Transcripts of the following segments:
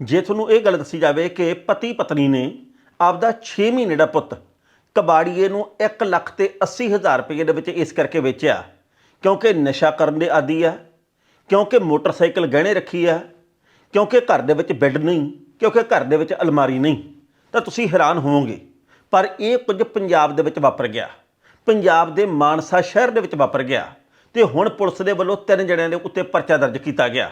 ਜੇ ਤੁਹਾਨੂੰ ਇਹ ਗੱਲ ਦੱਸੀ ਜਾਵੇ ਕਿ ਪਤੀ ਪਤਨੀ ਨੇ ਆਪਦਾ 6 ਮਹੀਨੇ ਦਾ ਪੁੱਤ ਕਬਾੜੀਏ ਨੂੰ 1 ਲੱਖ ਤੇ 80 ਹਜ਼ਾਰ ਰੁਪਏ ਦੇ ਵਿੱਚ ਇਸ ਕਰਕੇ ਵੇਚਿਆ, ਕਿਉਂਕਿ ਨਸ਼ਾ ਕਰਨ ਦੇ ਆਦੀ ਆ, ਕਿਉਂਕਿ ਮੋਟਰਸਾਈਕਲ ਗਹਿਣੇ ਰੱਖੀ ਆ, ਕਿਉਂਕਿ ਘਰ ਦੇ ਵਿੱਚ ਬੈੱਡ ਨਹੀਂ, ਕਿਉਂਕਿ ਘਰ ਦੇ ਵਿੱਚ ਅਲਮਾਰੀ ਨਹੀਂ, ਤਾਂ ਤੁਸੀਂ ਹੈਰਾਨ ਹੋਵੋਗੇ। ਪਰ ਇਹ ਕੁਝ ਪੰਜਾਬ ਦੇ ਵਿੱਚ ਵਾਪਰ ਗਿਆ। ਪੰਜਾਬ ਦੇ ਮਾਨਸਾ ਸ਼ਹਿਰ ਦੇ ਵਿੱਚ ਵਾਪਰ ਗਿਆ ਤੇ ਹੁਣ ਪੁਲਿਸ ਦੇ ਵੱਲੋਂ ਤਿੰਨ ਜਣਿਆਂ ਦੇ ਉੱਤੇ ਪਰਚਾ ਦਰਜ ਕੀਤਾ ਗਿਆ।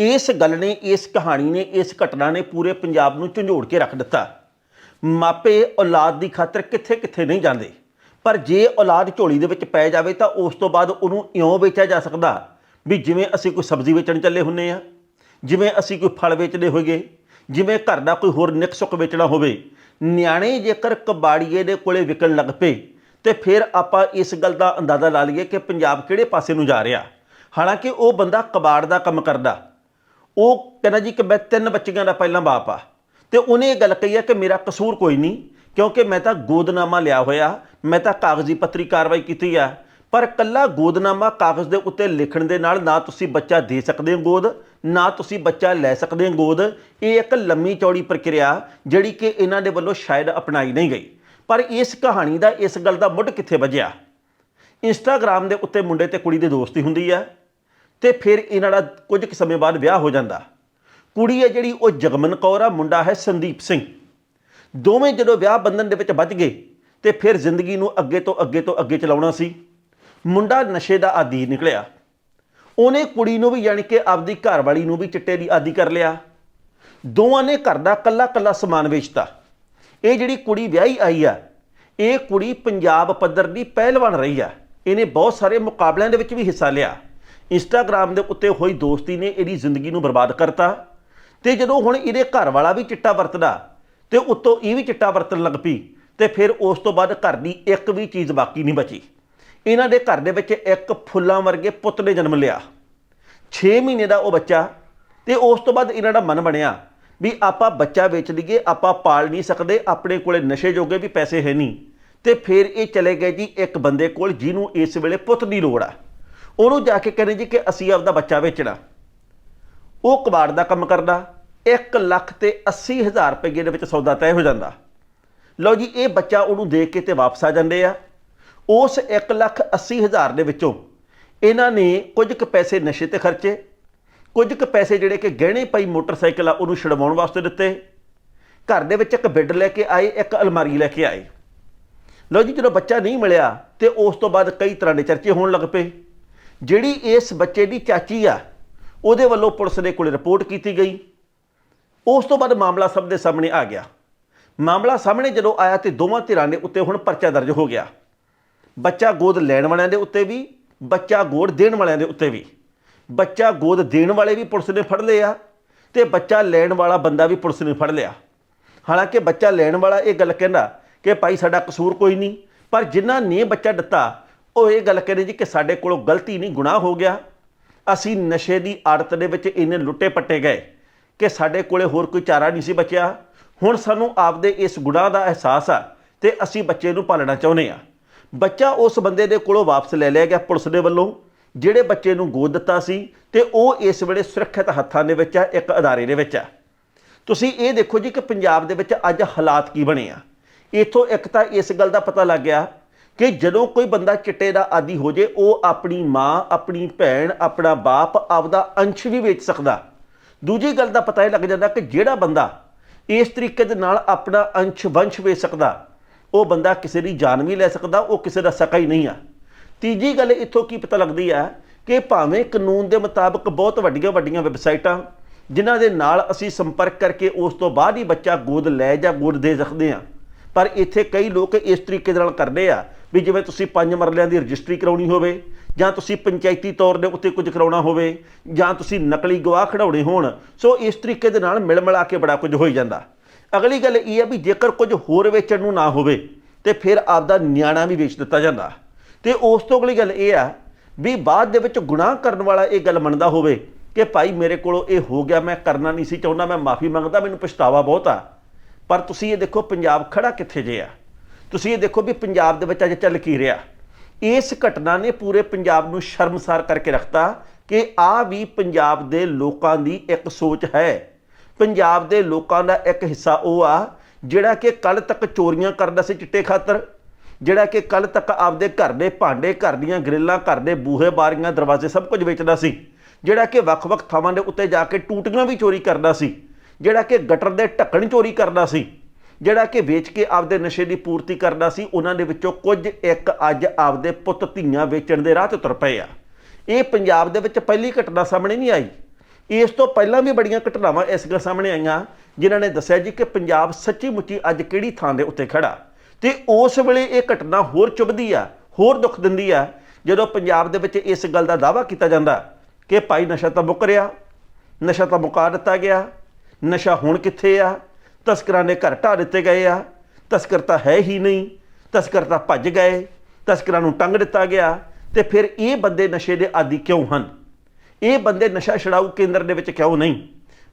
ਇਸ ਗੱਲ ਨੇ, ਇਸ ਕਹਾਣੀ ਨੇ, ਇਸ ਘਟਨਾ ਨੇ ਪੂਰੇ ਪੰਜਾਬ ਨੂੰ ਝੰਜੋੜ ਕੇ ਰੱਖ ਦਿੱਤਾ। ਮਾਪੇ ਔਲਾਦ ਦੀ ਖਾਤਰ ਕਿੱਥੇ ਕਿੱਥੇ ਨਹੀਂ ਜਾਂਦੇ। ਪਰ ਜੇ ਔਲਾਦ ਝੋਲੀ ਦੇ ਵਿੱਚ ਪੈ ਜਾਵੇ ਤਾਂ ਉਸ ਤੋਂ ਬਾਅਦ ਉਹਨੂੰ ਇਉਂ ਵੇਚਿਆ ਜਾ ਸਕਦਾ ਵੀ ਜਿਵੇਂ ਅਸੀਂ ਕੋਈ ਸਬਜ਼ੀ ਵੇਚਣ ਚੱਲੇ ਹੁੰਨੇ ਆ, ਜਿਵੇਂ ਅਸੀਂ ਕੋਈ ਫਲ ਵੇਚਦੇ ਹੋਈਏ, ਜਿਵੇਂ ਘਰ ਦਾ ਕੋਈ ਹੋਰ ਨਿਕ ਸੁੱਕ ਵੇਚਣਾ ਹੋਵੇ, ਨਿਆਣੇ ਜੇਕਰ ਕਬਾੜੀਏ ਦੇ ਕੋਲੇ ਵਿਕਣ ਲੱਗ ਪਏ, ਤੇ ਫਿਰ ਆਪਾਂ ਇਸ ਗੱਲ ਦਾ ਅੰਦਾਜ਼ਾ ਲਾ ਲਈਏ ਕਿ ਪੰਜਾਬ ਕਿਹੜੇ ਪਾਸੇ ਨੂੰ ਜਾ ਰਿਹਾ। ਹਾਲਾਂਕਿ ਉਹ ਬੰਦਾ ਕਬਾੜ ਦਾ ਕੰਮ ਕਰਦਾ ਉਹ ਕਹਿੰਦਾ ਜੀ ਕਿ ਮੈਂ ਤਿੰਨ ਬੱਚੀਆਂ ਦਾ ਪਹਿਲਾਂ ਬਾਪ ਆ। ਤੇ ਉਹਨੇ ਇਹ ਗੱਲ ਕਹੀ ਹੈ ਕਿ ਮੇਰਾ ਕਸੂਰ ਕੋਈ ਨਹੀਂ, ਕਿਉਂਕਿ ਮੈਂ ਤਾਂ ਗੋਦਨਾਮਾ ਲਿਆ ਹੋਇਆ, ਮੈਂ ਤਾਂ ਕਾਗਜ਼ੀ ਪੱਤਰੀ ਕਾਰਵਾਈ ਕੀਤੀ ਆ। ਪਰ ਕੱਲਾ ਗੋਦਨਾਮਾ ਕਾਗਜ਼ ਦੇ ਉੱਤੇ ਲਿਖਣ ਦੇ ਨਾਲ ਨਾ ਤੁਸੀਂ ਬੱਚਾ ਦੇ ਸਕਦੇ ਹੋ ਗੋਦ, ਨਾ ਤੁਸੀਂ ਬੱਚਾ ਲੈ ਸਕਦੇ ਹੋ ਗੋਦ। ਇਹ ਇੱਕ ਲੰਮੀ ਚੌੜੀ ਪ੍ਰਕਿਰਿਆ ਜਿਹੜੀ ਕਿ ਇਹਨਾਂ ਦੇ ਵੱਲੋਂ ਸ਼ਾਇਦ ਅਪਣਾਈ ਨਹੀਂ ਗਈ। ਪਰ ਇਸ ਕਹਾਣੀ ਦਾ, ਇਸ ਗੱਲ ਦਾ ਮੁੱਢ ਕਿੱਥੇ ਵੱਜਿਆ? ਇੰਸਟਾਗ੍ਰam ਦੇ ਉੱਤੇ ਮੁੰਡੇ ਤੇ ਕੁੜੀ ਦੀ ਦੋਸਤੀ ਹੁੰਦੀ ਹੈ ਤੇ ਫਿਰ ਇਹਨਾਂ ਦਾ ਕੁਝ ਕੁ ਸਮੇਂ ਬਾਅਦ ਵਿਆਹ ਹੋ ਜਾਂਦਾ। ਕੁੜੀ ਹੈ ਜਿਹੜੀ, ਉਹ ਜਗਮਨ ਕੌਰ ਆ, ਮੁੰਡਾ ਹੈ ਸੰਦੀਪ ਸਿੰਘ। ਦੋਵੇਂ ਜਦੋਂ ਵਿਆਹ ਬੰਧਨ ਦੇ ਵਿੱਚ ਵੱਜ ਗਏ ਤੇ ਫਿਰ ਜ਼ਿੰਦਗੀ ਨੂੰ ਅੱਗੇ ਤੋਂ ਅੱਗੇ ਤੋਂ ਅੱਗੇ ਚਲਾਉਣਾ ਸੀ। ਮੁੰਡਾ ਨਸ਼ੇ ਦਾ ਆਦੀ ਨਿਕਲਿਆ। ਉਹਨੇ ਕੁੜੀ ਨੂੰ ਵੀ ਯਾਨੀ ਕਿ ਆਪਦੀ ਘਰਵਾਲੀ ਨੂੰ ਵੀ ਚਿੱਟੇ ਦੀ ਆਦੀ ਕਰ ਲਿਆ। ਦੋਵਾਂ ਨੇ ਘਰ ਦਾ ਕੱਲਾ ਕੱਲਾ ਸਮਾਨ ਵੇਚਤਾ। ਇਹ ਜਿਹੜੀ ਕੁੜੀ ਵਿਆਹੀ ਆਈ ਆ, ਇਹ ਕੁੜੀ ਪੰਜਾਬ ਪੱਧਰ ਦੀ ਪਹਿਲਵਾਨ ਰਹੀ ਆ। ਇਹਨੇ ਬਹੁਤ ਸਾਰੇ ਮੁਕਾਬਲਿਆਂ ਦੇ ਵਿੱਚ ਵੀ ਹਿੱਸਾ ਲਿਆ। ਇੰਸਟਾਗ੍ਰam ਦੇ ਉੱਤੇ ਹੋਈ ਦੋਸਤੀ ਨੇ ਇਹਦੀ ਜ਼ਿੰਦਗੀ ਨੂੰ ਬਰਬਾਦ ਕਰਤਾ ਤੇ ਜਦੋਂ ਹੁਣ ਇਹਦੇ ਘਰ ਵਾਲਾ ਵੀ ਚਿੱਟਾ ਵਰਤਦਾ ਤੇ ਉੱਤੋਂ ਇਹ ਵੀ ਚਿੱਟਾ ਵਰਤਣ ਲੱਗ ਪਈ ਤੇ ਫਿਰ ਉਸ ਤੋਂ ਬਾਅਦ ਘਰ ਦੀ ਇੱਕ ਵੀ ਚੀਜ਼ ਬਾਕੀ ਨਹੀਂ ਬਚੀ। ਇਹਨਾਂ ਦੇ ਘਰ ਦੇ ਵਿੱਚ ਇੱਕ ਫੁੱਲਾਂ ਵਰਗੇ ਪੁੱਤ ਨੇ ਜਨਮ ਲਿਆ। 6 ਮਹੀਨੇ ਦਾ ਉਹ ਬੱਚਾ ਤੇ ਉਸ ਤੋਂ ਬਾਅਦ ਇਹਨਾਂ ਦਾ ਮਨ ਬਣਿਆ ਵੀ ਆਪਾਂ ਬੱਚਾ ਵੇਚ ਲਈਏ ਆਪਾਂ ਪਾਲ ਨਹੀਂ ਸਕਦੇ, ਆਪਣੇ ਕੋਲੇ ਨਸ਼ੇ ਜੋਗੇ ਵੀ ਪੈਸੇ ਹੈ ਨਹੀਂ ਤੇ ਫਿਰ ਇਹ ਚਲੇ ਗਏ ਜੀ ਇੱਕ ਬੰਦੇ ਕੋਲ ਜਿਹਨੂੰ ਇਸ ਵੇਲੇ ਪੁੱਤ ਦੀ ਲੋੜ ਆ। ਉਹਨੂੰ ਜਾ ਕੇ ਕਹਿੰਦੇ ਜੀ ਕਿ ਅਸੀਂ ਆਪਦਾ ਬੱਚਾ ਵੇਚਣਾ। ਉਹ ਕਬਾੜ ਦਾ ਕੰਮ ਕਰਦਾ 1 ਲੱਖ ਤੇ 80 ਹਜ਼ਾਰ ਰੁਪਏ ਦੇ ਵਿੱਚ ਸੌਦਾ ਤੈਅ ਹੋ ਜਾਂਦਾ। ਲਓ ਜੀ, ਇਹ ਬੱਚਾ ਉਹਨੂੰ ਦੇ ਕੇ ਤੇ ਵਾਪਸ ਆ ਜਾਂਦੇ ਆ। ਉਸ 1 ਲੱਖ 80 ਹਜ਼ਾਰ ਦੇ ਵਿੱਚੋਂ ਇਹਨਾਂ ਨੇ ਕੁਝ ਕੁ ਪੈਸੇ ਨਸ਼ੇ ਤੇ ਖਰਚੇ, ਕੁਝ ਕੁ ਪੈਸੇ ਜਿਹੜੇ ਕਿ ਗਹਿਣੇ ਪਈ ਮੋਟਰਸਾਈਕਲ ਆ, ਉਹਨੂੰ ਛਡਵਾਉਣ ਵਾਸਤੇ ਦਿੱਤੇ। ਘਰ ਦੇ ਵਿੱਚ ਇੱਕ ਬੈੱਡ ਲੈ ਕੇ ਆਏ, ਇੱਕ ਅਲਮਾਰੀ ਲੈ ਕੇ ਆਏ। ਲਓ ਜੀ, ਜਦੋਂ ਬੱਚਾ ਨਹੀਂ ਮਿਲਿਆ ਤੇ ਉਸ ਤੋਂ ਬਾਅਦ ਕਈ ਤਰ੍ਹਾਂ ਦੇ ਚਰਚੇ ਹੋਣ ਲੱਗ ਪਏ। ਜਿਹੜੀ ਇਸ ਬੱਚੇ ਦੀ ਚਾਚੀ ਆ, ਉਹਦੇ ਵੱਲੋਂ ਪੁਲਿਸ ਦੇ ਕੋਲ ਰਿਪੋਰਟ ਕੀਤੀ ਗਈ। ਉਸ ਤੋਂ ਬਾਅਦ ਮਾਮਲਾ ਸਭ ਦੇ ਸਾਹਮਣੇ ਆ ਗਿਆ। ਮਾਮਲਾ ਸਾਹਮਣੇ ਜਦੋਂ ਆਇਆ ਤੇ ਦੋਵਾਂ ਧਿਰਾਂ ਦੇ ਉੱਤੇ ਹੁਣ ਪਰਚਾ ਦਰਜ ਹੋ ਗਿਆ। ਬੱਚਾ ਗੋਦ ਲੈਣ ਵਾਲਿਆਂ ਦੇ ਉੱਤੇ ਵੀ, ਬੱਚਾ ਗੋਦ ਦੇਣ ਵਾਲਿਆਂ ਦੇ ਉੱਤੇ ਵੀ। ਬੱਚਾ ਗੋਦ ਦੇਣ ਵਾਲੇ ਵੀ ਪੁਲਿਸ ਨੇ ਫੜ ਲਿਆ ਤੇ ਬੱਚਾ ਲੈਣ ਵਾਲਾ ਬੰਦਾ ਵੀ ਪੁਲਿਸ ਨੇ ਫੜ ਲਿਆ। ਹਾਲਾਂਕਿ ਬੱਚਾ ਲੈਣ ਵਾਲਾ ਇਹ ਗੱਲ ਕਹਿੰਦਾ ਕਿ ਭਾਈ ਸਾਡਾ ਕਸੂਰ ਕੋਈ ਨਹੀਂ, ਪਰ ਜਿਨ੍ਹਾਂ ਨੇ ਬੱਚਾ ਦਿੱਤਾ ਉਹ ਇਹ ਗੱਲ ਕਹਿੰਦੇ ਜੀ ਕਿ ਸਾਡੇ ਕੋਲੋਂ ਗਲਤੀ ਨਹੀਂ, ਗੁਨਾਹ ਹੋ ਗਿਆ। ਅਸੀਂ ਨਸ਼ੇ ਦੀ ਆੜਤ ਦੇ ਵਿੱਚ ਇੰਨੇ ਲੁੱਟੇ ਪੱਟੇ ਗਏ ਕਿ ਸਾਡੇ ਕੋਲੇ ਹੋਰ ਕੋਈ ਚਾਰਾ ਨਹੀਂ ਸੀ ਬਚਿਆ। ਹੁਣ ਸਾਨੂੰ ਆਪਦੇ ਇਸ ਗੁਨਾਹ ਦਾ ਅਹਿਸਾਸ ਆ ਤੇ ਅਸੀਂ ਬੱਚੇ ਨੂੰ ਪਾਲਣਾ ਚਾਹੁੰਦੇ ਆ। ਬੱਚਾ ਉਸ ਬੰਦੇ ਦੇ ਕੋਲੋਂ ਵਾਪਸ ਲੈ ਲਿਆ ਗਿਆ ਪੁਲਿਸ ਦੇ ਵੱਲੋਂ, ਜਿਹੜੇ ਬੱਚੇ ਨੂੰ ਗੋਦ ਦਿੱਤਾ ਸੀ ਤੇ ਉਹ ਇਸ ਵੇਲੇ ਸੁਰੱਖਿਅਤ ਹੱਥਾਂ ਦੇ ਵਿੱਚ ਆ, ਇੱਕ ਅਦਾਰੇ ਦੇ ਵਿੱਚ ਆ। ਤੁਸੀਂ ਇਹ ਦੇਖੋ ਜੀ ਕਿ ਪੰਜਾਬ ਦੇ ਵਿੱਚ ਅੱਜ ਹਾਲਾਤ ਕੀ ਬਣੇ ਆ। ਇਥੋਂ ਇੱਕ ਤਾਂ ਇਸ ਗੱਲ ਦਾ ਪਤਾ ਲੱਗ ਗਿਆ ਕਿ ਜਦੋਂ ਕੋਈ ਬੰਦਾ ਚਿੱਟੇ ਦਾ ਆਦੀ ਹੋ ਜੇ, ਉਹ ਆਪਣੀ ਮਾਂ, ਆਪਣੀ ਭੈਣ, ਆਪਣਾ ਬਾਪ ਆਪਦਾ ਅੰਸ਼ ਵੀ ਵੇਚ ਸਕਦਾ। ਦੂਜੀ ਗੱਲ ਦਾ ਪਤਾ ਇਹ ਲੱਗ ਜਾਂਦਾ ਕਿ ਜਿਹੜਾ ਬੰਦਾ ਇਸ ਤਰੀਕੇ ਦੇ ਨਾਲ ਆਪਣਾ ਅੰਸ਼, ਵੰਸ਼ ਵੇਚ ਸਕਦਾ, ਉਹ ਬੰਦਾ ਕਿਸੇ ਦੀ ਜਾਨ ਵੀ ਲੈ ਸਕਦਾ, ਉਹ ਕਿਸੇ ਦਾ ਸਕਾ ਹੀ ਨਹੀਂ ਆ। ਤੀਜੀ ਗੱਲ ਇੱਥੋਂ ਕੀ ਪਤਾ ਲੱਗਦੀ ਆ ਕਿ ਭਾਵੇਂ ਕਾਨੂੰਨ ਦੇ ਮੁਤਾਬਕ ਬਹੁਤ ਵੱਡੀਆਂ ਵੱਡੀਆਂ ਵੈਬਸਾਈਟਾਂ, ਜਿਨ੍ਹਾਂ ਦੇ ਨਾਲ ਅਸੀਂ ਸੰਪਰਕ ਕਰਕੇ ਉਸ ਤੋਂ ਬਾਅਦ ਹੀ ਬੱਚਾ ਗੋਦ ਲੈ ਜਾਂ ਗੋਦ ਦੇ ਸਕਦੇ ਆ ਪਰ ਇੱਥੇ ਕਈ ਲੋਕ ਇਸ ਤਰੀਕੇ ਦੇ ਨਾਲ ਕਰਦੇ ਆ ਵੀ ਜਿਵੇਂ ਤੁਸੀਂ ਪੰਜ ਮਰਲਿਆਂ ਦੀ ਰਜਿਸਟਰੀ ਕਰਾਉਣੀ ਹੋਵੇ, ਜਾਂ ਤੁਸੀਂ ਪੰਚਾਇਤੀ ਤੌਰ ਦੇ ਉੱਤੇ ਕੁਝ ਕਰਾਉਣਾ ਹੋਵੇ, ਜਾਂ ਤੁਸੀਂ ਨਕਲੀ ਗਵਾਹ ਖੜਾਉਣੇ ਹੋਣ, ਸੋ ਇਸ ਤਰੀਕੇ ਦੇ ਨਾਲ ਮਿਲ ਮਿਲਾ ਕੇ ਬੜਾ ਕੁਝ ਹੋਈ ਜਾਂਦਾ। ਅਗਲੀ ਗੱਲ ਇਹ ਹੈ ਵੀ ਜੇਕਰ ਕੁਝ ਹੋਰ ਵੇਚਣ ਨੂੰ ਨਾ ਹੋਵੇ, ਤੇ ਫਿਰ ਆਪਦਾ ਨਿਆਣਾ ਵੀ ਵੇਚ ਦਿੱਤਾ ਜਾਂਦਾ। ਤੇ ਉਸ ਤੋਂ ਅਗਲੀ ਗੱਲ ਇਹ ਆ ਵੀ ਬਾਅਦ ਦੇ ਵਿੱਚ ਗੁਨਾਹ ਕਰਨ ਵਾਲਾ ਇਹ ਗੱਲ ਮੰਨਦਾ ਹੋਵੇ ਕਿ ਭਾਈ ਮੇਰੇ ਕੋਲੋਂ ਇਹ ਹੋ ਗਿਆ, ਮੈਂ ਕਰਨਾ ਨਹੀਂ ਸੀ ਚਾਹੁੰਦਾ, ਮੈਂ ਮਾਫੀ ਮੰਗਦਾ, ਮੈਨੂੰ ਪਛਤਾਵਾ ਬਹੁਤ ਆ। ਪਰ ਤੁਸੀਂ ਇਹ ਦੇਖੋ, ਪੰਜਾਬ ਖੜਾ ਕਿੱਥੇ ਜੇ ਆ? ਤੁਸੀਂ ਇਹ ਦੇਖੋ ਵੀ ਪੰਜਾਬ ਦੇ ਵਿੱਚ ਅੱਜ ਚੱਲ ਕੀ ਰਿਹਾ। ਇਸ ਘਟਨਾ ਨੇ ਪੂਰੇ ਪੰਜਾਬ ਨੂੰ ਸ਼ਰਮਸਾਰ ਕਰਕੇ ਰੱਖਤਾ ਕਿ ਆ ਵੀ ਪੰਜਾਬ ਦੇ ਲੋਕਾਂ ਦੀ ਇੱਕ ਸੋਚ ਹੈ। ਪੰਜਾਬ ਦੇ ਲੋਕਾਂ ਦਾ ਇੱਕ ਹਿੱਸਾ ਉਹ ਆ, ਜਿਹੜਾ ਕਿ ਕੱਲ ਤੱਕ ਚੋਰੀਆਂ ਕਰਦਾ ਸੀ ਚਿੱਟੇ ਖਾਤਰ, ਜਿਹੜਾ ਕਿ ਕੱਲ ਤੱਕ ਆਪਦੇ ਘਰ ਦੇ ਭਾਂਡੇ, ਘਰ ਦੀਆਂ ਗ੍ਰਿਲਾਂ, ਘਰ ਦੇ ਬੂਹੇ, ਬਾਰੀਆਂ, ਦਰਵਾਜ਼ੇ ਸਭ ਕੁਝ ਵੇਚਦਾ ਸੀ। ਜਿਹੜਾ ਕਿ ਵੱਖ-ਵੱਖ ਥਾਵਾਂ ਦੇ ਉੱਤੇ ਜਾ ਕੇ ਟੂਟੀਆਂ ਵੀ ਚੋਰੀ ਕਰਦਾ ਸੀ। ਜਿਹੜਾ ਕਿ ਗਟਰ ਦੇ ਢੱਕਣ ਚੋਰੀ ਕਰਦਾ ਸੀ। ਜਿਹੜਾ ਕਿ ਵੇਚ ਕੇ ਆਪਦੇ ਨਸ਼ੇ ਦੀ ਪੂਰਤੀ ਕਰਨਾ ਸੀ, ਉਹਨਾਂ ਦੇ ਵਿੱਚੋਂ ਕੁਝ ਇੱਕ ਅੱਜ ਆਪਦੇ ਪੁੱਤ ਧੀਆਂ ਵੇਚਣ ਦੇ ਰਾਹ ਤੇ ਤੁਰ ਪਏ ਆ। ਇਹ ਪੰਜਾਬ ਦੇ ਵਿੱਚ ਪਹਿਲੀ ਘਟਨਾ ਸਾਹਮਣੇ ਨਹੀਂ ਆਈ। ਇਸ ਤੋਂ ਪਹਿਲਾਂ ਵੀ ਬੜੀਆਂ ਘਟਨਾਵਾਂ ਇਸ ਗੱਲ ਸਾਹਮਣੇ ਆਈਆਂ, ਜਿਨ੍ਹਾਂ ਨੇ ਦੱਸਿਆ ਜੀ ਕਿ ਪੰਜਾਬ ਸੱਚੀ ਮੁੱਚੀ ਅੱਜ ਕਿਹੜੀ ਥਾਂ ਦੇ ਉੱਤੇ ਖੜਾ ਤੇ ਉਸ ਵੇਲੇ ਇਹ ਘਟਨਾ ਹੋਰ ਚੁਭਦੀ ਆ, ਹੋਰ ਦੁੱਖ ਦਿੰਦੀ ਆ, ਜਦੋਂ ਪੰਜਾਬ ਦੇ ਵਿੱਚ ਇਸ ਗੱਲ ਦਾ ਦਾਵਾ ਕੀਤਾ ਜਾਂਦਾ ਕਿ ਭਾਈ ਨਸ਼ਾ ਤਾਂ ਮੁੱਕ ਰਿਹਾ, ਨਸ਼ਾ ਤਾਂ ਮੁਕਾ ਦਿੱਤਾ ਗਿਆ, ਨਸ਼ਾ ਹੁਣ ਕਿੱਥੇ ਆ ਤਸਕਰਾਂ ਦੇ ਘਰ ਢਾਹ ਦਿੱਤੇ ਗਏ ਆ। ਤਸਕਰ ਤਾਂ ਹੈ ਹੀ ਨਹੀਂ। ਤਸਕਰ ਤਾਂ ਭੱਜ ਗਏ। ਤਸਕਰਾਂ ਨੂੰ ਟੰਗ ਦਿੱਤਾ ਗਿਆ। ਤੇ ਫਿਰ ਇਹ ਬੰਦੇ ਨਸ਼ੇ ਦੇ ਆਦੀ ਕਿਉਂ ਹਨ? ਇਹ ਬੰਦੇ ਨਸ਼ਾ ਛਡਾਊ ਕੇਂਦਰ ਦੇ ਵਿੱਚ ਕਿਉਂ ਨਹੀਂ?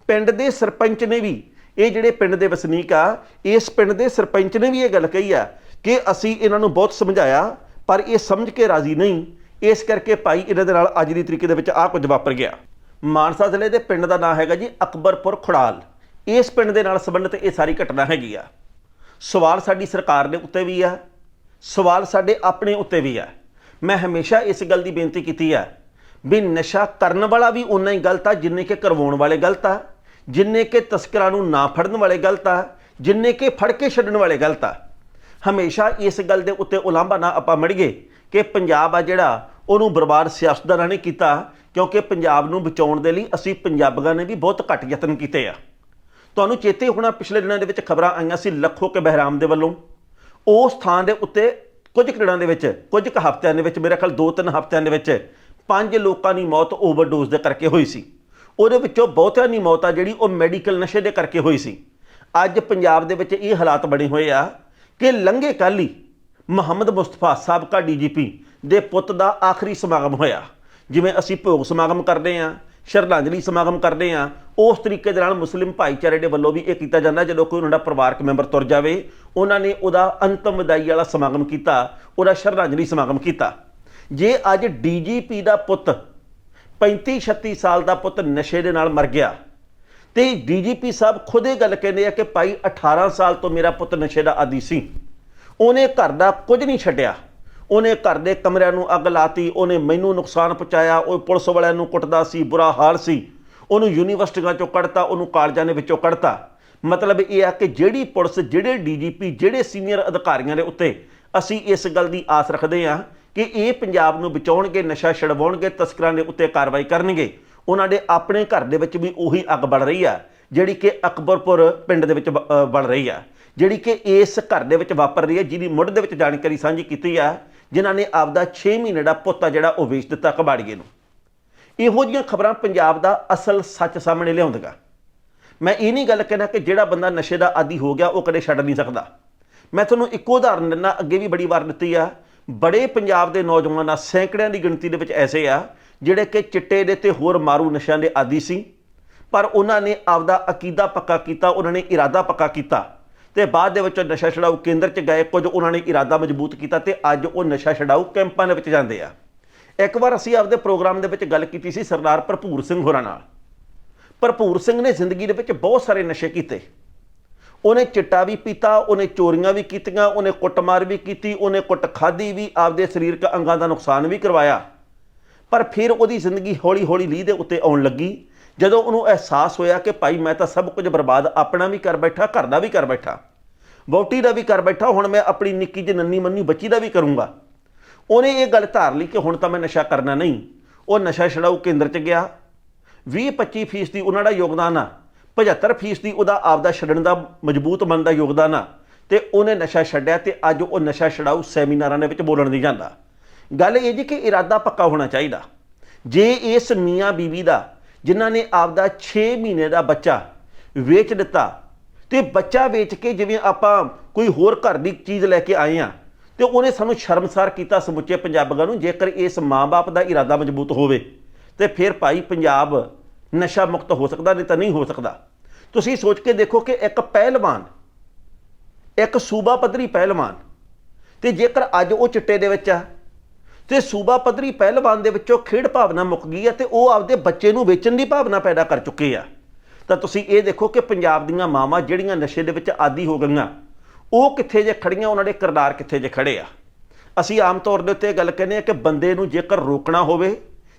ਪਿੰਡ ਦੇ ਸਰਪੰਚ ਨੇ ਵੀ ਇਹ ਜਿਹੜੇ ਪਿੰਡ ਦੇ ਵਸਨੀਕ ਆ, ਇਸ ਪਿੰਡ ਦੇ ਸਰਪੰਚ ਨੇ ਵੀ ਇਹ ਗੱਲ ਕਹੀ ਆ ਕਿ ਅਸੀਂ ਇਹਨਾਂ ਨੂੰ ਬਹੁਤ ਸਮਝਾਇਆ, ਪਰ ਇਹ ਸਮਝ ਕੇ ਰਾਜ਼ੀ ਨਹੀਂ। ਇਸ ਕਰਕੇ ਭਾਈ ਇਹਨਾਂ ਦੇ ਨਾਲ ਅੱਜ ਦੀ ਤਰੀਕੇ ਦੇ ਵਿੱਚ ਆ ਕੁਝ ਵਾਪਰ ਗਿਆ। ਮਾਨਸਾ ਜ਼ਿਲ੍ਹੇ ਦੇ ਪਿੰਡ ਦਾ ਨਾਂ ਹੈਗਾ ਜੀ ਅਕਬਰਪੁਰ ਖੁੜਾਲ। ਇਸ ਪਿੰਡ ਦੇ ਨਾਲ ਸੰਬੰਧਿਤ ਇਹ ਸਾਰੀ ਘਟਨਾ ਹੈਗੀ ਆ। ਸਵਾਲ ਸਾਡੀ ਸਰਕਾਰ ਦੇ ਉੱਤੇ ਵੀ ਆ, ਸਵਾਲ ਸਾਡੇ ਆਪਣੇ ਉੱਤੇ ਵੀ ਆ। ਮੈਂ ਹਮੇਸ਼ਾ ਇਸ ਗੱਲ ਦੀ ਬੇਨਤੀ ਕੀਤੀ ਆ ਵੀ ਨਸ਼ਾ ਕਰਨ ਵਾਲਾ ਵੀ ਉਨਾ ਹੀ ਗਲਤ ਆ ਜਿੰਨੇ ਕਿ ਕਰਵਾਉਣ ਵਾਲੇ ਗਲਤ ਆ, ਜਿੰਨੇ ਕਿ ਤਸਕਰਾਂ ਨੂੰ ਨਾ ਫੜਨ ਵਾਲੇ ਗਲਤ ਆ, ਜਿੰਨੇ ਕਿ ਫੜ ਕੇ ਛੱਡਣ ਵਾਲੇ ਗਲਤ ਆ। ਹਮੇਸ਼ਾ ਇਸ ਗੱਲ ਦੇ ਉੱਤੇ ਉਲਾਂਭਾ ਨਾ ਆਪਾਂ ਮੜੀਏ ਕਿ ਪੰਜਾਬ ਆ ਜਿਹੜਾ, ਉਹਨੂੰ ਬਰਬਾਦ ਸਿਆਸਤਦਾਨਾਂ ਨੇ ਕੀਤਾ ਕਿਉਂਕਿ ਪੰਜਾਬ ਨੂੰ ਬਚਾਉਣ ਦੇ ਲਈ ਅਸੀਂ ਪੰਜਾਬੀਆਂ ਨੇ ਵੀ ਬਹੁਤ ਘੱਟ ਯਤਨ ਕੀਤੇ ਆ। ਤੁਹਾਨੂੰ ਚੇਤੇ ਹੋਣਾ ਪਿਛਲੇ ਦਿਨਾਂ ਦੇ ਵਿੱਚ ਖਬਰਾਂ ਆਈਆਂ ਸੀ ਲੱਖੋ ਕੇ ਬਹਿਰਾਮ ਦੇ ਵੱਲੋਂ। ਉਸ ਥਾਂ ਦੇ ਉੱਤੇ ਕੁਝ ਕੁ ਦਿਨਾਂ ਦੇ ਵਿੱਚ, ਕੁਝ ਕੁ ਹਫ਼ਤਿਆਂ ਦੇ ਵਿੱਚ, ਮੇਰੇ ਖਿਆਲ 2-3 ਹਫ਼ਤਿਆਂ ਦੇ ਵਿੱਚ ਪੰਜ ਲੋਕਾਂ ਦੀ ਮੌਤ ਓਵਰਡੋਜ਼ ਦੇ ਕਰਕੇ ਹੋਈ ਸੀ। ਉਹਦੇ ਵਿੱਚੋਂ ਬਹੁਤਿਆਂ ਦੀ ਮੌਤ ਆ ਜਿਹੜੀ ਉਹ ਮੈਡੀਕਲ ਨਸ਼ੇ ਦੇ ਕਰਕੇ ਹੋਈ ਸੀ। ਅੱਜ ਪੰਜਾਬ ਦੇ ਵਿੱਚ ਇਹ ਹਾਲਾਤ ਬਣੇ ਹੋਏ ਆ ਕਿ ਲੰਘੇ ਕੱਲ੍ਹ ਹੀ ਮੁਹੰਮਦ ਮੁਸਤਫਾ ਸਾਬਕਾ ਡੀਜੀਪੀ ਦੇ ਪੁੱਤ ਦਾ ਆਖਰੀ ਸਮਾਗਮ ਹੋਇਆ। ਜਿਵੇਂ ਅਸੀਂ ਭੋਗ ਸਮਾਗਮ ਕਰਦੇ ਆਂ ਸ਼ਰਧਾਂਜਲੀ ਸਮਾਗਮ ਕਰਦੇ ਆਂ ਉਸ ਤਰੀਕੇ ਦੇ ਨਾਲ ਮੁਸਲਿਮ ਭਾਈਚਾਰੇ ਦੇ ਵੱਲੋਂ ਵੀ ਇਹ ਕੀਤਾ ਜਾਂਦਾ, ਜਦੋਂ ਕੋਈ ਉਹਨਾਂ ਦਾ ਪਰਿਵਾਰਕ ਮੈਂਬਰ ਤੁਰ ਜਾਵੇ, ਉਹਨਾਂ ਨੇ ਉਹਦਾ ਅੰਤਮ ਵਿਦਾਈ ਵਾਲਾ ਸਮਾਗਮ ਕੀਤਾ, ਉਹਦਾ ਸ਼ਰਧਾਂਜਲੀ ਸਮਾਗਮ ਕੀਤਾ। ਜੇ ਅੱਜ ਡੀਜੀਪੀ ਦਾ ਪੁੱਤ 35 36 ਸਾਲ ਦਾ ਪੁੱਤ ਨਸ਼ੇ ਦੇ ਨਾਲ ਮਰ ਗਿਆ, ਤੇ ਡੀਜੀਪੀ ਸਾਹਿਬ ਖੁਦ ਇਹ ਗੱਲ ਕਹਿੰਦੇ ਆ ਕਿ ਭਾਈ 18 ਸਾਲ ਤੋਂ ਮੇਰਾ ਪੁੱਤ ਨਸ਼ੇ ਦਾ ਆਦੀ ਸੀ। ਉਹਨੇ ਘਰ ਦਾ ਕੁਝ ਨਹੀਂ ਛੱਡਿਆ। ਉਹਨੇ ਘਰ ਦੇ ਕਮਰਿਆਂ ਨੂੰ ਅੱਗ ਲਾਤੀ ਉਹਨੇ ਮੈਨੂੰ ਨੁਕਸਾਨ ਪਹੁੰਚਾਇਆ ਉਹ ਪੁਲਿਸ ਵਾਲਿਆਂ ਨੂੰ ਕੁੱਟਦਾ ਸੀ ਬੁਰਾ ਹਾਲ ਸੀ। ਉਹਨੂੰ ਯੂਨੀਵਰਸਿਟੀਆਂ ਚੋਂ ਕੱਢਤਾ ਉਹਨੂੰ ਕਾਲਜਾਂ ਦੇ ਵਿੱਚੋਂ ਕੱਢਤਾ। ਮਤਲਬ ਇਹ ਆ ਕਿ ਜਿਹੜੀ ਪੁਲਿਸ ਜਿਹੜੇ ਡੀਜੀਪੀ ਜਿਹੜੇ ਸੀਨੀਅਰ ਅਧਿਕਾਰੀਆਂ ਦੇ ਉੱਤੇ ਅਸੀਂ ਇਸ ਗੱਲ ਦੀ ਆਸ ਰੱਖਦੇ ਹਾਂ ਕਿ ਇਹ ਪੰਜਾਬ ਨੂੰ ਬਚਾਉਣਗੇ ਨਸ਼ਾ ਛਡਵਾਉਣਗੇ ਤਸਕਰਾਂ ਦੇ ਉੱਤੇ ਕਾਰਵਾਈ ਕਰਨਗੇ। ਉਹਨਾਂ ਦੇ ਆਪਣੇ ਘਰ ਦੇ ਵਿੱਚ ਵੀ ਉਹੀ ਅੱਗ ਬਲ ਰਹੀ ਆ ਜਿਹੜੀ ਕਿ ਅਕਬਰਪੁਰ ਪਿੰਡ ਦੇ ਵਿੱਚ ਬ- ਅ, ਬਲ ਰਹੀ ਆ। ਜਿਹੜੀ ਕਿ ਇਸ ਘਰ ਦੇ ਵਿੱਚ ਵਾਪਰ ਰਹੀ ਹੈ ਜਿਹਦੀ ਮੁੱਢ ਦੇ ਵਿੱਚ ਜਾਣਕਾਰੀ ਸਾਂਝੀ ਕੀਤੀ ਆ ਜਿਨ੍ਹਾਂ ਨੇ ਆਪਦਾ 6 ਮਹੀਨੇ ਦਾ ਪੁੱਤ ਆ ਜਿਹੜਾ ਉਹ ਵੇਚ ਦਿੱਤਾ ਕਬਾੜੀਏ ਨੂੰ। ਇਹੋ ਜਿਹੀਆਂ ਖਬਰਾਂ ਪੰਜਾਬ ਦਾ ਅਸਲ ਸੱਚ ਸਾਹਮਣੇ ਲਿਆਉਂਦੀਆਂ ਮੈਂ ਇਹ ਨਹੀਂ ਗੱਲ ਕਹਿਣਾ ਕਿ ਜਿਹੜਾ ਬੰਦਾ ਨਸ਼ੇ ਦਾ ਆਦੀ ਹੋ ਗਿਆ, ਉਹ ਕਦੇ ਛੱਡ ਨਹੀਂ ਸਕਦਾ। ਮੈਂ ਤੁਹਾਨੂੰ ਇੱਕੋ ਉਦਾਹਰਨ ਦਿੰਦਾ, ਅੱਗੇ ਵੀ ਬੜੀ ਵਾਰ ਦਿੱਤੀ ਆ। ਬੜੇ ਪੰਜਾਬ ਦੇ ਨੌਜਵਾਨਾਂ ਸੈਂਕੜਿਆਂ ਦੀ ਗਿਣਤੀ ਦੇ ਵਿੱਚ ਐਸੇ ਆ, ਜਿਹੜੇ ਕਿ ਚਿੱਟੇ ਦੇ ਤੇ ਹੋਰ ਮਾਰੂ ਨਸ਼ਿਆਂ ਦੇ ਆਦੀ ਸੀ। ਪਰ ਉਹਨਾਂ ਨੇ ਆਪਦਾ ਅਕੀਦਾ ਪੱਕਾ ਕੀਤਾ, ਉਹਨਾਂ ਨੇ ਇਰਾਦਾ ਪੱਕਾ ਕੀਤਾ। ਤੇ ਬਾਅਦ ਦੇ ਵਿੱਚ ਉਹ ਨਸ਼ਾ ਛਡਾਊ ਕੇਂਦਰ 'ਚ ਗਏ, ਕੁਝ ਉਹਨਾਂ ਨੇ ਇਰਾਦਾ ਮਜ਼ਬੂਤ ਕੀਤਾ ਤੇ ਅੱਜ ਉਹ ਨਸ਼ਾ ਛਡਾਊ ਕੈਂਪਾਂ ਦੇ ਵਿੱਚ ਜਾਂਦੇ ਆ। ਇੱਕ ਵਾਰ ਅਸੀਂ ਆਪਦੇ ਪ੍ਰੋਗਰਾਮ ਦੇ ਵਿੱਚ ਗੱਲ ਕੀਤੀ ਸੀ ਸਰਦਾਰ ਭਰਪੂਰ ਸਿੰਘ ਹੋਰਾਂ ਨਾਲ। ਭਰਪੂਰ ਸਿੰਘ ਨੇ ਜ਼ਿੰਦਗੀ ਦੇ ਵਿੱਚ ਬਹੁਤ ਸਾਰੇ ਨਸ਼ੇ ਕੀਤੇ। ਉਹਨੇ ਚਿੱਟਾ ਵੀ ਪੀਤਾ, ਉਹਨੇ ਚੋਰੀਆਂ ਵੀ ਕੀਤੀਆਂ, ਉਹਨੇ ਕੁੱਟਮਾਰ ਵੀ ਕੀਤੀ, ਉਹਨੇ ਕੁੱਟ ਖਾਧੀ ਵੀ, ਆਪਦੇ ਸਰੀਰਕ ਅੰਗਾਂ ਦਾ ਨੁਕਸਾਨ ਵੀ ਕਰਵਾਇਆ। ਪਰ ਫਿਰ ਉਹਦੀ ਜ਼ਿੰਦਗੀ ਹੌਲੀ-ਹੌਲੀ ਲੀਹ ਦੇ ਉੱਤੇ ਆਉਣ ਲੱਗੀ। ਜਦੋਂ ਉਹਨੂੰ ਅਹਿਸਾਸ ਹੋਇਆ ਕਿ ਭਾਈ ਮੈਂ ਤਾਂ ਸਭ ਕੁਝ ਬਰਬਾਦ, ਆਪਣਾ ਵੀ ਕਰ ਬੈਠਾ, ਘਰ ਦਾ ਵੀ ਕਰ ਬੈਠਾ, ਵਹੁਟੀ ਦਾ ਵੀ ਕਰ ਬੈਠਾ, ਹੁਣ ਮੈਂ ਆਪਣੀ ਨਿੱਕੀ ਜਿਹੀ ਨੰਨੀ ਮੰਨੀ ਬੱਚੀ ਦਾ ਵੀ ਕਰੂੰਗਾ। ਉਹਨੇ ਇਹ ਗੱਲ ਧਾਰ ਲਈ ਕਿ ਹੁਣ ਤਾਂ ਮੈਂ ਨਸ਼ਾ ਕਰਨਾ ਨਹੀਂ। ਉਹ ਨਸ਼ਾ ਛਡਾਊ ਕੇਂਦਰ 'ਚ ਗਿਆ। 20-25 ਫੀਸ ਦੀ ਉਹਨਾਂ ਦਾ ਯੋਗਦਾਨ ਆ। 75 ਫੀਸ ਦੀ ਉਹਦਾ ਆਪਦਾ ਛੱਡਣ ਦਾ ਮਜ਼ਬੂਤ ਮਨ ਦਾ ਯੋਗਦਾਨ ਆ। ਤੇ ਉਹਨੇ ਨਸ਼ਾ ਛੱਡਿਆ ਤੇ ਅੱਜ ਉਹ ਨਸ਼ਾ ਛਡਾਊ ਸੈਮੀਨਾਰਾਂ ਦੇ ਵਿੱਚ ਬੋਲਣ ਨਹੀਂ ਜਾਂਦਾ। ਗੱਲ ਇਹ ਜੀ ਕਿ ਇਰਾਦਾ ਪੱਕਾ ਹੋਣਾ ਚਾਹੀਦਾ। ਜੇ ਇਸ ਮੀਆਂ ਬੀਵੀ ਦਾ ਜਿਨ੍ਹਾਂ ਨੇ ਆਪਦਾ 6 ਮਹੀਨੇ ਦਾ ਬੱਚਾ ਵੇਚ ਦਿੱਤਾ ਤੇ ਬੱਚਾ ਵੇਚ ਕੇ ਜਿਵੇਂ ਆਪਾਂ ਕੋਈ ਹੋਰ ਘਰ ਦੀ ਚੀਜ਼ ਲੈ ਕੇ ਆਏ ਆ ਤੇ ਉਹਨੇ ਸਾਨੂੰ ਸ਼ਰਮਸਾਰ ਕੀਤਾ ਸਮੁੱਚੇ ਪੰਜਾਬੀਆਂ ਨੂੰ, ਜੇਕਰ ਇਸ ਮਾਂ-ਬਾਪ ਦਾ ਇਰਾਦਾ ਮਜ਼ਬੂਤ ਹੋਵੇ ਤੇ ਫਿਰ ਭਾਈ ਪੰਜਾਬ ਨਸ਼ਾ ਮੁਕਤ ਹੋ ਸਕਦਾ, ਨਹੀਂ ਤਾਂ ਨਹੀਂ ਹੋ ਸਕਦਾ। ਤੁਸੀਂ ਸੋਚ ਕੇ ਦੇਖੋ ਕਿ ਇੱਕ ਪਹਿਲਵਾਨ, ਇੱਕ ਸੂਬਾ ਪੱਧਰੀ ਪਹਿਲਵਾਨ ਤੇ ਜੇਕਰ ਅੱਜ ਉਹ ਚਿੱਟੇ ਦੇ ਵਿੱਚ ਆ ਤੇ ਸੂਬਾ ਪੱਧਰੀ ਪਹਿਲਵਾਨ ਦੇ ਵਿੱਚੋਂ ਖੇਡ ਭਾਵਨਾ ਮੁੱਕ ਗਈ ਹੈ ਤੇ ਉਹ ਆਪਦੇ ਬੱਚੇ ਨੂੰ ਵੇਚਣ ਦੀ ਭਾਵਨਾ ਪੈਦਾ ਕਰ ਚੁੱਕੇ ਆ। ਤਾਂ ਤੁਸੀਂ ਇਹ ਦੇਖੋ ਕਿ ਪੰਜਾਬ ਦੀਆਂ ਮਾਵਾਂ ਜਿਹੜੀਆਂ ਨਸ਼ੇ ਦੇ ਵਿੱਚ ਆਦੀ ਹੋ ਗਈਆਂ, ਉਹ ਕਿੱਥੇ ਜੇ ਖੜੀਆਂ, ਉਹਨਾਂ ਦੇ ਕਿਰਦਾਰ ਕਿੱਥੇ ਜੇ ਖੜੇ ਆ। ਅਸੀਂ ਆਮ ਤੌਰ ਦੇ ਉੱਤੇ ਇਹ ਗੱਲ ਕਹਿੰਦੇ ਆ ਕਿ ਬੰਦੇ ਨੂੰ ਜੇਕਰ ਰੋਕਣਾ ਹੋਵੇ,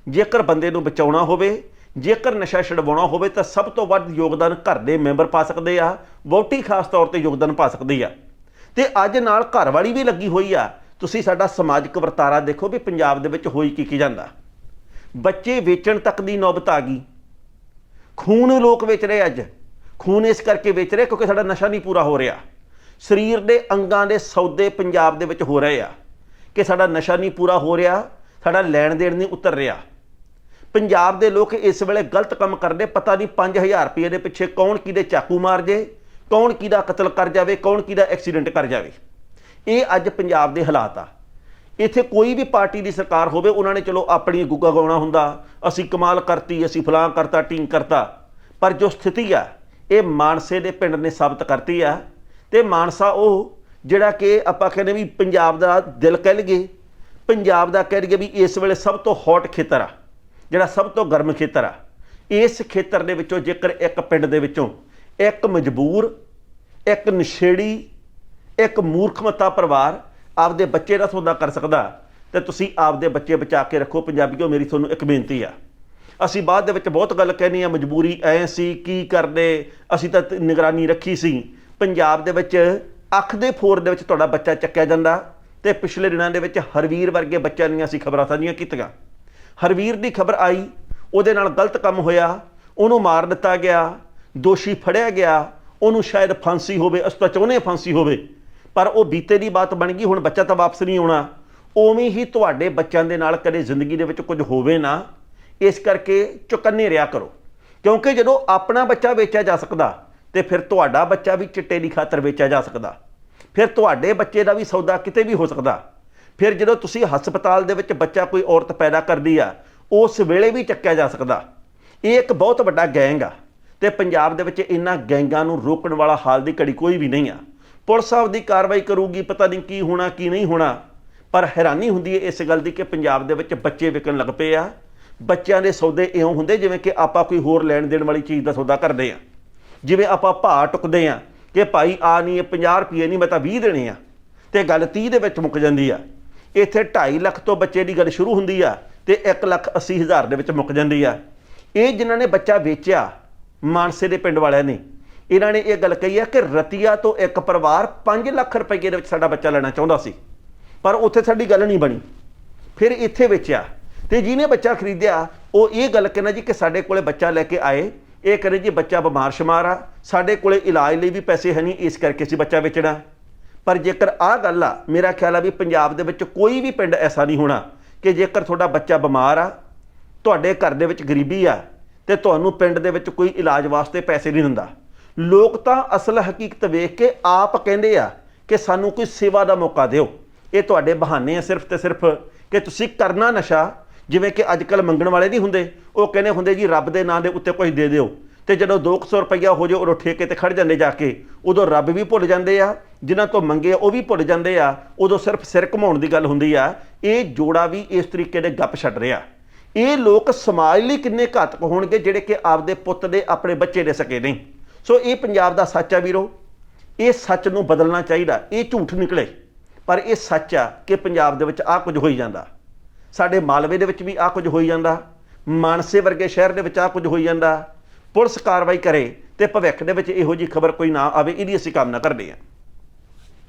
ਜੇਕਰ ਬੰਦੇ ਨੂੰ ਬਚਾਉਣਾ ਹੋਵੇ, ਜੇਕਰ ਨਸ਼ਾ ਛਡਵਾਉਣਾ ਹੋਵੇ, ਤਾਂ ਸਭ ਤੋਂ ਵੱਧ ਯੋਗਦਾਨ ਘਰ ਦੇ ਮੈਂਬਰ ਪਾ ਸਕਦੇ ਆ ਵੋਟੀ ਖਾਸ ਤੌਰ ਤੇ ਯੋਗਦਾਨ ਪਾ ਸਕਦੀ ਆ। ਤੇ ਅੱਜ ਨਾਲ ਘਰ ਵਾਲੀ ਵੀ ਲੱਗੀ ਹੋਈ ਆ ਤੁਸੀਂ ਸਾਡਾ ਸਮਾਜਿਕ ਵਰਤਾਰਾ ਦੇਖੋ ਵੀ ਪੰਜਾਬ ਦੇ ਵਿੱਚ ਹੋਈ ਕੀ ਕੀ ਜਾਂਦਾ। ਬੱਚੇ ਵੇਚਣ ਤੱਕ ਦੀ ਨੌਬਤ ਆ ਗਈ। ਖੂਨ ਲੋਕ ਵੇਚ ਰਹੇ ਅੱਜ। ਖੂਨ ਇਸ ਕਰਕੇ ਵੇਚ ਰਹੇ ਕਿਉਂਕਿ ਸਾਡਾ ਨਸ਼ਾ ਨਹੀਂ ਪੂਰਾ ਹੋ ਰਿਹਾ। ਸਰੀਰ ਦੇ ਅੰਗਾਂ ਦੇ ਸੌਦੇ ਪੰਜਾਬ ਦੇ ਵਿੱਚ ਹੋ ਰਹੇ ਆ ਕਿ ਸਾਡਾ ਨਸ਼ਾ ਨਹੀਂ ਪੂਰਾ ਹੋ ਰਿਹਾ, ਸਾਡਾ ਲੈਣ ਦੇਣ ਨਹੀਂ ਉਤਰ ਰਿਹਾ। ਪੰਜਾਬ ਦੇ ਲੋਕ ਇਸ ਵੇਲੇ ਗਲਤ ਕੰਮ ਕਰਦੇ ਪਤਾ ਨਹੀਂ 5000 ਰੁਪਏ ਦੇ ਪਿੱਛੇ ਕੌਣ ਕਿਹਦੇ ਚਾਕੂ ਮਾਰ ਜੇ, ਕੌਣ ਕਿਹਦਾ ਕਤਲ ਕਰ ਜਾਵੇ, ਕੌਣ ਕਿਹਦਾ ਐਕਸੀਡੈਂਟ ਕਰ ਜਾਵੇ। ਇਹ ਅੱਜ ਪੰਜਾਬ ਦੇ ਹਾਲਾਤ ਆ। ਇੱਥੇ ਕੋਈ ਵੀ ਪਾਰਟੀ ਦੀ ਸਰਕਾਰ ਹੋਵੇ, ਉਹਨਾਂ ਨੇ ਚਲੋ ਆਪਣੀ ਗੁੱਗਾ ਗਾਉਣਾ ਹੁੰਦਾ, ਅਸੀਂ ਕਮਾਲ ਕਰਤੀ, ਅਸੀਂ ਫਲਾਂ ਕਰਤਾ ਟੀਮ ਕਰਤਾ। ਪਰ ਜੋ ਸਥਿਤੀ ਆ, ਇਹ ਮਾਨਸੇ ਦੇ ਪਿੰਡ ਨੇ ਸਾਬਤ ਕਰਤੀ ਆ। ਤੇ ਮਾਨਸਾ ਉਹ ਜਿਹੜਾ ਕਿ ਆਪਾਂ ਕਹਿੰਦੇ ਵੀ ਪੰਜਾਬ ਦਾ ਦਿਲ ਕਹਿ ਲਈਏ, ਪੰਜਾਬ ਦਾ ਕਹਿ ਲਈਏ ਵੀ ਇਸ ਵੇਲੇ ਸਭ ਤੋਂ ਹੌਟ ਖੇਤਰ ਆ, ਜਿਹੜਾ ਸਭ ਤੋਂ ਗਰਮ ਖੇਤਰ ਆ। ਇਸ ਖੇਤਰ ਦੇ ਵਿੱਚੋਂ ਜੇਕਰ ਇੱਕ ਪਿੰਡ ਦੇ ਵਿੱਚੋਂ ਇੱਕ ਮਜਬੂਰ, ਇੱਕ ਨਸ਼ੇੜੀ ਇੱਕ ਮੂਰਖਮਤਾ ਪਰਿਵਾਰ ਆਪਦੇ ਬੱਚੇ ਦਾ ਸੌਦਾ ਕਰ ਸਕਦਾ ਤੇ ਤੁਸੀਂ ਆਪਦੇ ਬੱਚੇ ਬਚਾ ਕੇ ਰੱਖੋ ਪੰਜਾਬੀਓ, ਮੇਰੀ ਤੁਹਾਨੂੰ ਇੱਕ ਬੇਨਤੀ ਆ। ਅਸੀਂ ਬਾਅਦ ਦੇ ਵਿੱਚ ਬਹੁਤ ਗੱਲ ਕਹਿਣੀ ਆ, ਮਜਬੂਰੀ ਐ ਸੀ, ਕੀ ਕਰਦੇ ਅਸੀਂ ਤਾਂ ਨਿਗਰਾਨੀ ਰੱਖੀ ਸੀ। ਪੰਜਾਬ ਦੇ ਵਿੱਚ ਅੱਖ ਦੇ ਫੋਰ ਦੇ ਵਿੱਚ ਤੁਹਾਡਾ ਬੱਚਾ ਚੱਕਿਆ ਜਾਂਦਾ ਤੇ ਪਿਛਲੇ ਦਿਨਾਂ ਦੇ ਵਿੱਚ ਹਰਵੀਰ ਵਰਗੇ ਬੱਚਿਆਂ ਦੀਆਂ ਅਸੀਂ ਖਬਰਾਂ ਸਾਂਝੀਆਂ ਕੀਤੀਆਂ। ਹਰਵੀਰ ਦੀ ਖਬਰ ਆਈ, ਉਹਦੇ ਨਾਲ ਗਲਤ ਕੰਮ ਹੋਇਆ, ਉਹਨੂੰ ਮਾਰ ਦਿੱਤਾ ਗਿਆ, ਦੋਸ਼ੀ ਫੜਿਆ ਗਿਆ, ਉਹਨੂੰ ਸ਼ਾਇਦ ਫਾਂਸੀ ਹੋਵੇ ਅਸੀਂ ਤਾਂ ਚਾਹੁੰਦੇ ਫਾਂਸੀ ਹੋਵੇ। ਪਰ ਉਹ ਬੀਤੇ ਦੀ ਬਾਤ ਬਣ ਗਈ, ਹੁਣ ਬੱਚਾ ਤਾਂ ਵਾਪਸ ਨਹੀਂ ਆਉਣਾ। ਉਵੇਂ ਹੀ ਤੁਹਾਡੇ ਬੱਚਿਆਂ ਦੇ ਨਾਲ ਕਦੇ ਜ਼ਿੰਦਗੀ ਦੇ ਵਿੱਚ ਕੁਝ ਹੋਵੇ ਨਾ, ਇਸ ਕਰਕੇ ਚੁਕੰਨੇ ਰਿਆ ਕਰੋ। ਕਿਉਂਕਿ ਜਦੋਂ ਆਪਣਾ ਬੱਚਾ ਵੇਚਿਆ ਜਾ ਸਕਦਾ, ਤੇ ਫਿਰ ਤੁਹਾਡਾ ਬੱਚਾ ਵੀ ਚਿੱਟੇ ਦੀ ਖਾਤਰ ਵੇਚਿਆ ਜਾ ਸਕਦਾ। ਫਿਰ ਤੁਹਾਡੇ ਬੱਚੇ ਦਾ ਵੀ ਸੌਦਾ ਕਿਤੇ ਵੀ ਹੋ ਸਕਦਾ। ਫਿਰ ਜਦੋਂ ਤੁਸੀਂ ਹਸਪਤਾਲ ਦੇ ਵਿੱਚ ਬੱਚਾ ਕੋਈ ਔਰਤ ਪੈਦਾ ਕਰਦੀ ਆ, ਉਸ ਵੇਲੇ ਵੀ ਚੱਕਿਆ ਜਾ ਸਕਦਾ। ਇਹ ਇੱਕ ਬਹੁਤ ਵੱਡਾ ਗੈਂਗ ਆ, ਤੇ ਪੰਜਾਬ ਦੇ ਵਿੱਚ ਇਹਨਾਂ ਗੈਂਗਾਂ ਨੂੰ ਰੋਕਣ ਵਾਲਾ ਹਾਲ ਦੀ ਘੜੀ ਕੋਈ ਵੀ ਨਹੀਂ ਆ। ਪੁਲਿਸ ਆਪਦੀ ਕਾਰਵਾਈ ਕਰੂਗੀ, ਪਤਾ ਨਹੀਂ ਕੀ ਹੋਣਾ, ਕੀ ਨਹੀਂ ਹੋਣਾ। ਪਰ ਹੈਰਾਨੀ ਹੁੰਦੀ ਹੈ ਇਸ ਗੱਲ ਦੀ ਕਿ ਪੰਜਾਬ ਦੇ ਵਿੱਚ ਬੱਚੇ ਵਿਕਣ ਲੱਗ ਪਏ ਆ। ਬੱਚਿਆਂ ਦੇ ਸੌਦੇ ਇਉਂ ਹੁੰਦੇ ਜਿਵੇਂ ਕਿ ਆਪਾਂ ਕੋਈ ਹੋਰ ਲੈਣ ਦੇਣ ਵਾਲੀ ਚੀਜ਼ ਦਾ ਸੌਦਾ ਕਰਦੇ ਆ। ਜਿਵੇਂ ਆਪਾਂ ਭਾਅ ਟੁਕਦੇ ਆ ਕਿ ਭਾਈ ਆ ਨਹੀਂ ਇਹ 50 ਰੁਪਏ ਨਹੀਂ ਮੈਂ ਤਾਂ 20 ਦੇਣੇ ਆ। ਤੇ ਗੱਲ 30 ਦੇ ਵਿੱਚ ਮੁੱਕ ਜਾਂਦੀ ਆ। ਇੱਥੇ 2.5 ਲੱਖ ਤੋਂ ਬੱਚੇ ਦੀ ਗੱਲ ਸ਼ੁਰੂ ਹੁੰਦੀ ਆ ਤੇ 1 ਲੱਖ 80 ਹਜ਼ਾਰ ਦੇ ਵਿੱਚ ਮੁੱਕ ਜਾਂਦੀ ਆ। ਇਹ ਜਿਨ੍ਹਾਂ ਨੇ ਬੱਚਾ ਵੇਚਿਆ, ਮਾਨਸੇ ਦੇ ਪਿੰਡ ਵਾਲਿਆਂ ਨੇ ਇਹਨਾਂ ਨੇ ਇਹ ਗੱਲ ਕਹੀ ਹੈ ਕਿ ਰਤੀਆ ਤੋਂ ਇੱਕ ਪਰਿਵਾਰ 5 ਲੱਖ ਰੁਪਏ ਦੇ ਵਿੱਚ ਸਾਡਾ ਬੱਚਾ ਲੈਣਾ ਚਾਹੁੰਦਾ ਸੀ। ਪਰ ਉੱਥੇ ਸਾਡੀ ਗੱਲ ਨਹੀਂ ਬਣੀ। ਫਿਰ ਇੱਥੇ ਵੇਚਿਆ। ਤੇ ਜਿਹਨੇ ਬੱਚਾ ਖਰੀਦਿਆ, ਉਹ ਇਹ ਗੱਲ ਕਹਿੰਦਾ ਜੀ ਕਿ ਸਾਡੇ ਕੋਲੇ ਬੱਚਾ ਲੈ ਕੇ ਆਏ। ਇਹ ਕਹਿੰਦੇ ਜੀ ਬੱਚਾ ਬਿਮਾਰ ਸ਼ਮਾਰ ਆ। ਸਾਡੇ ਕੋਲੇ ਇਲਾਜ ਲਈ ਵੀ ਪੈਸੇ ਹੈ ਨਹੀਂ, ਇਸ ਕਰਕੇ ਅਸੀਂ ਬੱਚਾ ਵੇਚਣਾ। ਪਰ ਜੇਕਰ ਆਹ ਗੱਲ ਆ, ਮੇਰਾ ਖਿਆਲ ਆ ਵੀ ਪੰਜਾਬ ਦੇ ਵਿੱਚ ਕੋਈ ਵੀ ਪਿੰਡ ਐਸਾ ਨਹੀਂ ਹੋਣਾ ਕਿ ਜੇਕਰ ਤੁਹਾਡਾ ਬੱਚਾ ਬਿਮਾਰ ਆ, ਤੁਹਾਡੇ ਘਰ ਦੇ ਵਿੱਚ ਗਰੀਬੀ ਆ, ਤੇ ਤੁਹਾਨੂੰ ਪਿੰਡ ਦੇ ਵਿੱਚ ਕੋਈ ਇਲਾਜ ਵਾਸਤੇ ਪੈਸੇ ਨਹੀਂ ਦਿੰਦਾ। ਲੋਕ ਤਾਂ ਅਸਲ ਹਕੀਕਤ ਵੇਖ ਕੇ ਆਪ ਕਹਿੰਦੇ ਆ ਕਿ ਸਾਨੂੰ ਕੋਈ ਸੇਵਾ ਦਾ ਮੌਕਾ ਦਿਓ। ਇਹ ਤੁਹਾਡੇ ਬਹਾਨੇ ਆ ਸਿਰਫ ਤੇ ਸਿਰਫ ਕਿ ਤੁਸੀਂ ਕਰਨਾ ਨਸ਼ਾ, ਜਿਵੇਂ ਕਿ ਅੱਜ ਕੱਲ ਮੰਗਣ ਵਾਲੇ ਨਹੀਂ ਹੁੰਦੇ। ਉਹ ਕਹਿੰਦੇ ਹੁੰਦੇ ਜੀ, ਰੱਬ ਦੇ ਨਾਂ ਦੇ ਉੱਤੇ ਕੁਝ ਦੇ ਦਿਓ। ਤੇ ਜਦੋਂ 200 ਰੁਪਈਆ ਹੋ ਜਾਏ ਉਦੋਂ ਠੇਕੇ ਤੇ ਖੜ ਜਾਂਦੇ ਜਾ ਕੇ। ਉਦੋਂ ਰੱਬ ਵੀ ਭੁੱਲ ਜਾਂਦੇ ਆ, ਜਿਨ੍ਹਾਂ ਤੋਂ ਮੰਗੇ ਆ, ਉਹ ਵੀ ਭੁੱਲ ਜਾਂਦੇ ਆ। ਉਦੋਂ ਸਿਰਫ ਸਿਰ ਘਮਾਉਣ ਦੀ ਗੱਲ ਹੁੰਦੀ ਆ। ਇਹ ਜੋੜਾ ਵੀ ਇਸ ਤਰੀਕੇ ਦੇ ਗੱਪ ਛੱਡ ਰਿਹਾ। ਇਹ ਲੋਕ ਸਮਾਜ ਲਈ ਕਿੰਨੇ ਘਾਤਕ ਹੋਣਗੇ, ਜਿਹੜੇ ਕਿ ਆਪਦੇ ਪੁੱਤ ਦੇ ਆਪਣੇ ਬੱਚੇ ਦੇ ਸਕੇ ਨਹੀਂ। ਸੋ ਇਹ ਪੰਜਾਬ ਦਾ ਸੱਚ ਆ ਵੀਰੋ। ਇਹ ਸੱਚ ਨੂੰ ਬਦਲਣਾ ਚਾਹੀਦਾ। ਇਹ ਝੂਠ ਨਿਕਲੇ। ਪਰ ਇਹ ਸੱਚ ਆ ਕਿ ਪੰਜਾਬ ਦੇ ਵਿੱਚ ਆ ਕੁਝ ਹੋਈ ਜਾਂਦਾ। ਸਾਡੇ ਮਾਲਵੇ ਦੇ ਵਿੱਚ ਵੀ ਆ ਕੁਝ ਹੋਈ ਜਾਂਦਾ। ਮਾਨਸੇ ਵਰਗੇ ਸ਼ਹਿਰ ਦੇ ਵਿੱਚ ਆ ਕੁਝ ਹੋਈ ਜਾਂਦਾ। ਪੁਲਿਸ ਕਾਰਵਾਈ ਕਰੇ ਤੇ ਭਵਿੱਖ ਦੇ ਵਿੱਚ ਇਹੋ ਜੀ ਖਬਰ ਕੋਈ ਨਾ ਆਵੇ, ਇਹਦੀ ਅਸੀਂ ਕਾਮਨਾ ਕਰਦੇ ਹਾਂ।